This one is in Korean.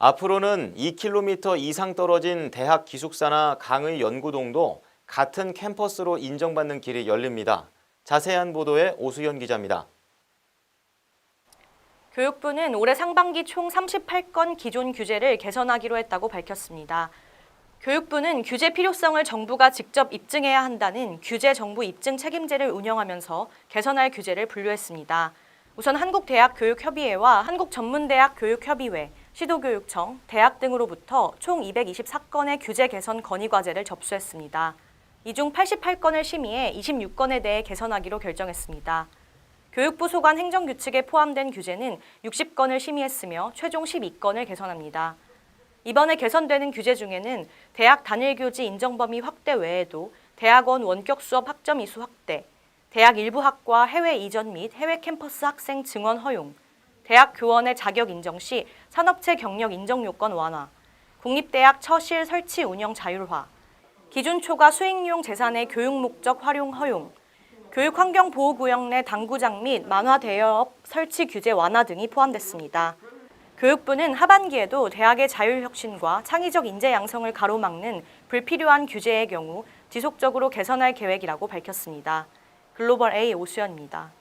앞으로는 2km 이상 떨어진 대학 기숙사나 강의 연구동도 같은 캠퍼스로 인정받는 길이 열립니다. 자세한 보도에 오수연 기자입니다. 교육부는 올해 상반기 총 38건 기존 규제를 개선하기로 했다고 밝혔습니다. 교육부는 규제 필요성을 정부가 직접 입증해야 한다는 규제 정부 입증 책임제를 운영하면서 개선할 규제를 분류했습니다. 우선 한국대학교육협의회와 한국전문대학교육협의회, 시도교육청, 대학 등으로부터 총 224건의 규제 개선 건의 과제를 접수했습니다. 이 중 88건을 심의해 26건에 대해 개선하기로 결정했습니다. 교육부 소관 행정규칙에 포함된 규제는 60건을 심의했으며 최종 12건을 개선합니다. 이번에 개선되는 규제 중에는 대학 단일 교지 인정 범위 확대 외에도 대학원 원격 수업 학점 이수 확대, 대학 일부 학과 해외 이전 및 해외 캠퍼스 학생 증원 허용, 대학 교원의 자격 인정 시 산업체 경력 인정 요건 완화, 국립대학 처실 설치 운영 자율화, 기준 초과 수익용 재산의 교육 목적 활용 허용, 교육환경보호구역 내 당구장 및 만화 대여업 설치 규제 완화 등이 포함됐습니다. 교육부는 하반기에도 대학의 자율혁신과 창의적 인재 양성을 가로막는 불필요한 규제의 경우 지속적으로 개선할 계획이라고 밝혔습니다. 글로벌 A 오수연입니다.